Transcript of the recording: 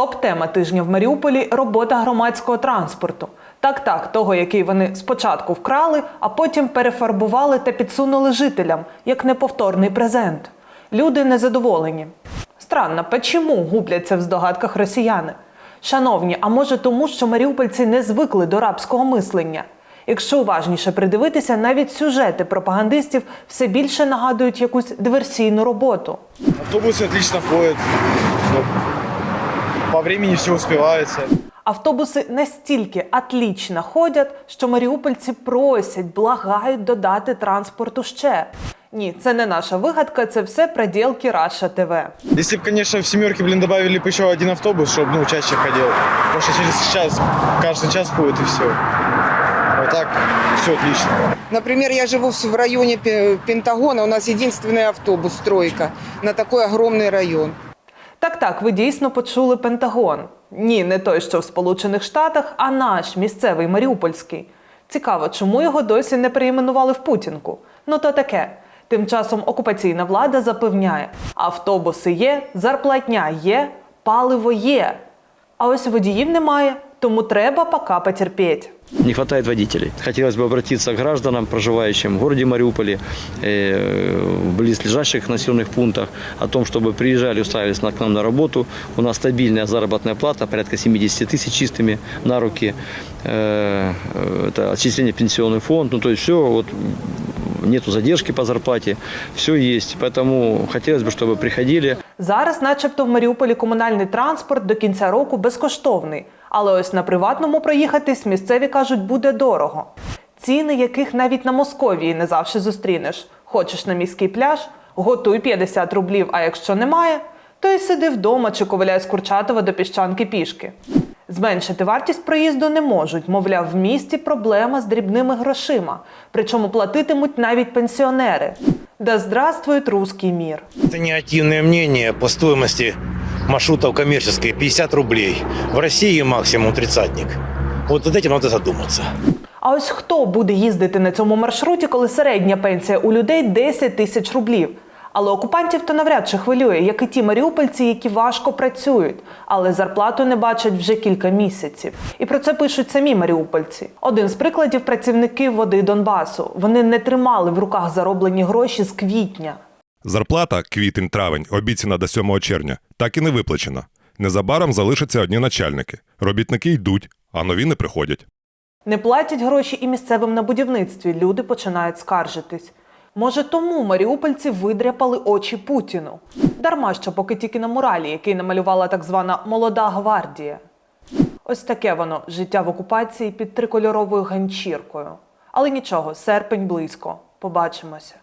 Топ-тема тижня в Маріуполі робота громадського транспорту. Так, так, того, який вони спочатку вкрали, а потім перефарбували та підсунули жителям як неповторний презент. Люди незадоволені. Странно, почому губляться в здогадках росіяни? Шановні, а може тому, що маріупольці не звикли до рабського мислення? Якщо уважніше придивитися, навіть сюжети пропагандистів все більше нагадують якусь диверсійну роботу. Автобусы отлично ходят. Ну, По времени все успевается. Автобуси настільки атлічно ходять, що маріупольці просять, благають додати транспорту ще. Ні, це не наша вигадка, це все проділки Раша ТВ. Если бы, конечно, в семерке, блин, добавили бы еще один автобус, чтобы, ну, чаще ходил. Потому что через час, каждый час ходит и все. Вот так все отлично. Например, я живу в районе Пе- Пентагона, у нас единственный автобус «Стройка» на такой огромный район. Так, так, ви дійсно почули Пентагон. Ні, не той, що в Сполучених Штатах, а наш місцевий Маріупольський. Цікаво, чому його досі не перейменували в Путінку. Ну то таке. Тим часом окупаційна влада запевняє: автобуси є, зарплатня є, паливо є. А ось водіїв немає, тому треба пока потерпіть. Не хватает водителей. Хотелось бы обратиться к гражданам, проживающим в городе Мариуполе, э, в близлежащих населенных пунктах, о том, чтобы приезжали, устраивались на- к нам на работу. У нас стабильная заработная плата, порядка 70 тысяч чистыми на руки. Э, э, Это отчисление в пенсионный фонд. Ну, то есть все, вот, м, нету задержки по зарплате, все есть. Поэтому хотелось бы, чтобы приходили, Зараз, начебто, в Маріуполі комунальний транспорт до кінця року безкоштовний. Але ось на приватному проїхатись місцеві кажуть, буде дорого. Ціни, яких навіть на Московії не завжди зустрінеш. Хочеш на міський пляж, готуй 50 рублів, а якщо немає, то й сиди вдома чи ковиляй з Курчатова до піщанки пішки. Зменшити вартість проїзду не можуть, мовляв, в місті проблема з дрібними грошима. Причому платитимуть навіть пенсіонери. Да здравствует русский мир! Это негативное мнение по стоимости маршрутов коммерческой 50 рублей. В России максимум тридцатник. Вот над этим надо задуматься. А ось хто буде їздити на цьому маршруті, коли середня пенсія у людей 10 тисяч рублів? Але окупантів то навряд чи хвилює, як і ті маріупольці, які важко працюють, але зарплату не бачать вже кілька місяців. І про це пишуть самі маріупольці. Один з прикладів працівники води Донбасу. Вони не тримали в руках зароблені гроші з квітня. Зарплата квітень-травень, обіцяна до 7 червня, так і не виплачена. Незабаром залишаться одні начальники. Робітники йдуть, а нові не приходять. Не платять гроші і місцевим на будівництві. Люди починають скаржитись. Може, тому маріупольці видряпали очі Путіну. Дарма що поки тільки на муралі, який намалювала так звана молода гвардія. Ось таке воно життя в окупації під трикольоровою ганчіркою. Але нічого, серпень близько. Побачимося.